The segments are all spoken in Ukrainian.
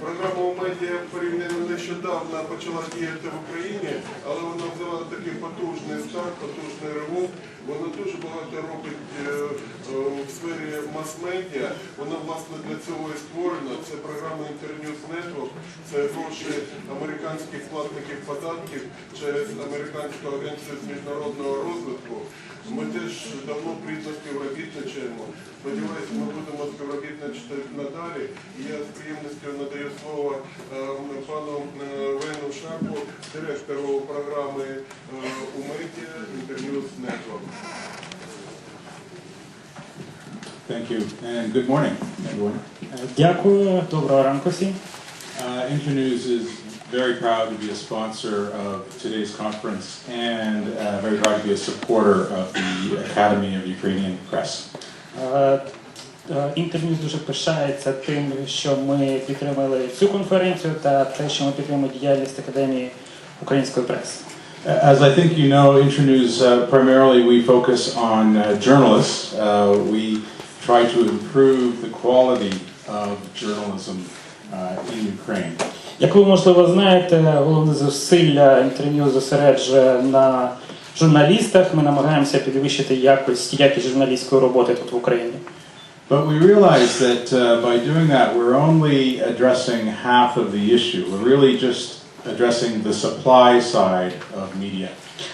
Програма у медіа порівняно нещодавно почала діяти в Україні, але вона взяла такий потужний старт, потужний ривок. Вона дуже багато робить е, е, в сфері мас-медіа. Вона власне для цього і створена. Це програма Internews Network, це гроші американських платників податків через американську агенцію з міжнародного розвитку. Ми теж давно плідно співробітничаємо. Сподіваюся, ми будемо співробітничати надалі. І я з приємністю надаю слово е, пану е, Вену Шапу, директору програми е, у медіа Internews Network. Thank you, and good morning, everyone. Дякую, доброго ранку всім. Uh, Internews is very proud to be a sponsor of today's conference and uh, very proud to be a supporter of the Academy of Ukrainian Press. Е, е, дуже пишається тим, що ми підтримали цю конференцію та те, що ми підтримуємо діяльність Академії української преси. As I think you know, Internews uh, primarily we focus on uh, journalists. Uh, we try to improve the quality of journalism uh, in Ukraine. Як ви можливо знаєте, головне зусилля інтерньюз зосереджує на журналістах. Ми намагаємося підвищити якість якість журналістської роботи тут в Україні. But we realize that uh, by doing that, we're only addressing half of the issue. We're really just addressing the supply side of media.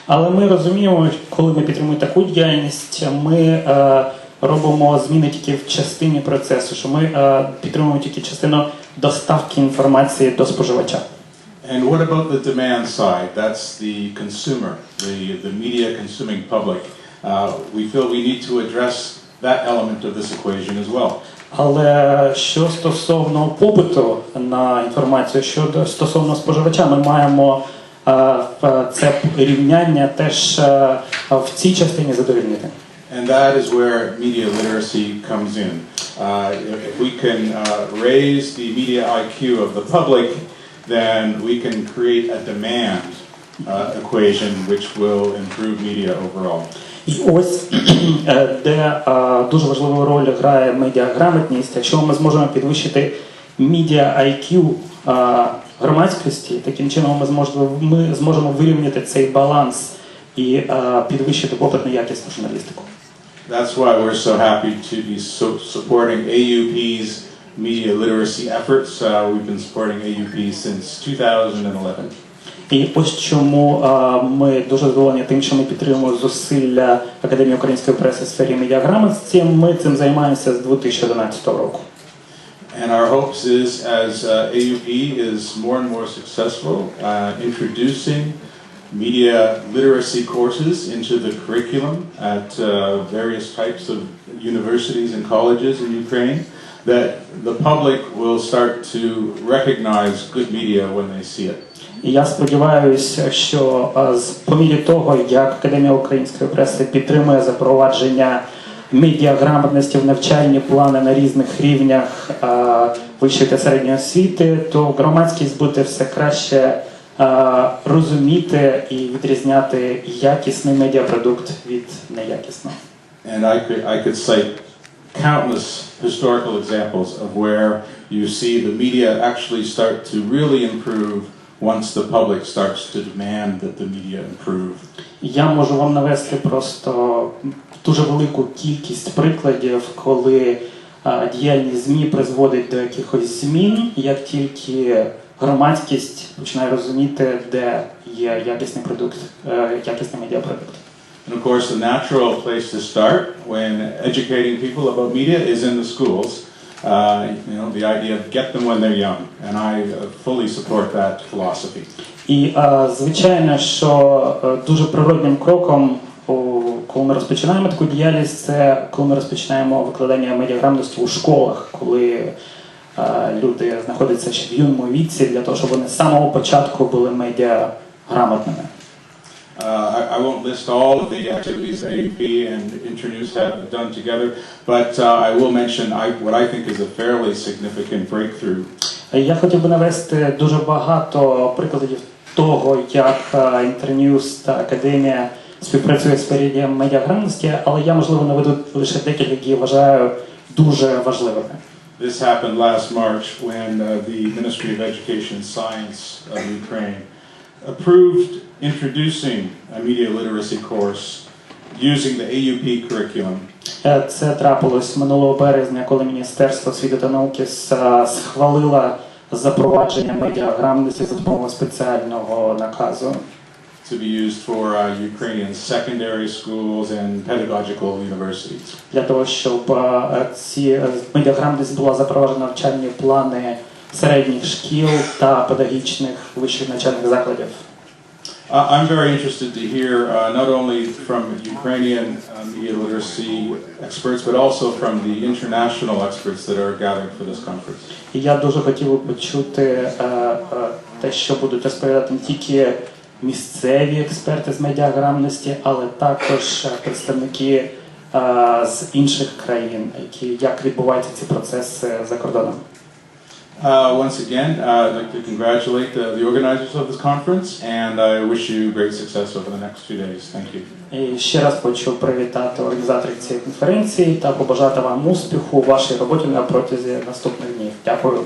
Але ми розуміємо, коли ми підтримуємо таку діяльність, ми е, робимо зміни тільки в частині процесу, що ми е, підтримуємо тільки частину доставки інформації до споживача. And what about the demand side? That's the consumer, the, the media consuming public. Uh, we feel we need to address that element of this equation as well. Але що стосовно попиту на інформацію, що стосовно споживача, ми маємо е, в це рівняння теж е, в цій частині задовільнити. And that is where media literacy comes in. Uh, if if we can uh, raise the media IQ of the public, then we can create a demand uh, equation which will improve media overall. І ось е, де е, дуже важливу роль грає медіаграмотність. Якщо ми зможемо підвищити медіа IQ е, громадськості, таким чином ми зможемо, ми зможемо вирівняти цей баланс і підвищити попит на якісну журналістику. That's why we're so happy to be so supporting AUP's media literacy efforts. Uh, we've been supporting AUP since 2011. І ось чому е, ми дуже задоволені тим, що ми підтримуємо зусилля Академії української преси в сфері медіаграмотності. Ми цим займаємося з 2011 року. And our hopes is as uh, AUP is more and more successful uh, introducing media literacy courses into the curriculum at uh, various types of universities and colleges in Ukraine, that the public will start to recognize good media when they see it. І я сподіваюся, що е, по мірі того, як Академія української преси підтримує запровадження медіаграмотності в навчальні плани на різних рівнях е, вищої та середньої освіти, то громадськість буде все краще е, розуміти і відрізняти якісний медіапродукт від неякісного. And I could, I could cite countless historical examples of where you see the media actually start to really improve once the public starts to demand that the media improve. Я можу вам навести просто дуже велику кількість прикладів, коли е, діяльність ЗМІ призводить до якихось змін, як тільки громадськість починає розуміти, де є якісний продукт, е, якісний медіапродукт. And of course, the natural place to start when educating people about media is in the schools. Uh, you know, the idea of get them when they're young, and I fully support that philosophy. І е, звичайно, що е, дуже природним кроком, коли ми розпочинаємо таку діяльність, це коли ми розпочинаємо викладання медіаграмотності у школах, коли е, люди знаходяться ще в юному віці для того, щоб вони з самого початку були медіаграмотними. Uh, I, won't list all of the activities that AUP and Internews have done together, but uh, I will mention I, what I think is a fairly significant breakthrough Я хотів би навести дуже багато прикладів того, як е, Інтерньюз та Академія співпрацює в сфері медіаграмотності, але я можливо наведу лише декілька, які вважаю дуже важливими. This happened last March when uh, the Ministry of Education and Science of Ukraine approved introducing a media literacy course using the AUP curriculum Е, Це трапилось минулого березня, коли Міністерство освіти та науки схвалило запровадження медіаграмотності за допомогою спеціального наказу to be used for uh, Ukrainian secondary schools and pedagogical universities. для того, щоб е, ці е, медіаграмотність була запроваджена навчальні плани середніх шкіл та педагогічних вищих навчальних закладів. Uh, I'm very interested to hear uh, not only from Ukrainian uh, media literacy experts, but also from the international experts that are gathered for this conference. Я дуже хотів би почути е, е, те, що будуть розповідати не тільки місцеві експерти з медіаграмотності, але також е, представники з інших країн, які як відбуваються ці процеси за кордоном. Uh, once again, uh, I'd like to congratulate the, the organizers of this conference, and I wish you great success over the next few days. Thank you. І ще раз хочу привітати організаторів цієї конференції та побажати вам успіху у вашій роботі на протязі наступних днів. Дякую.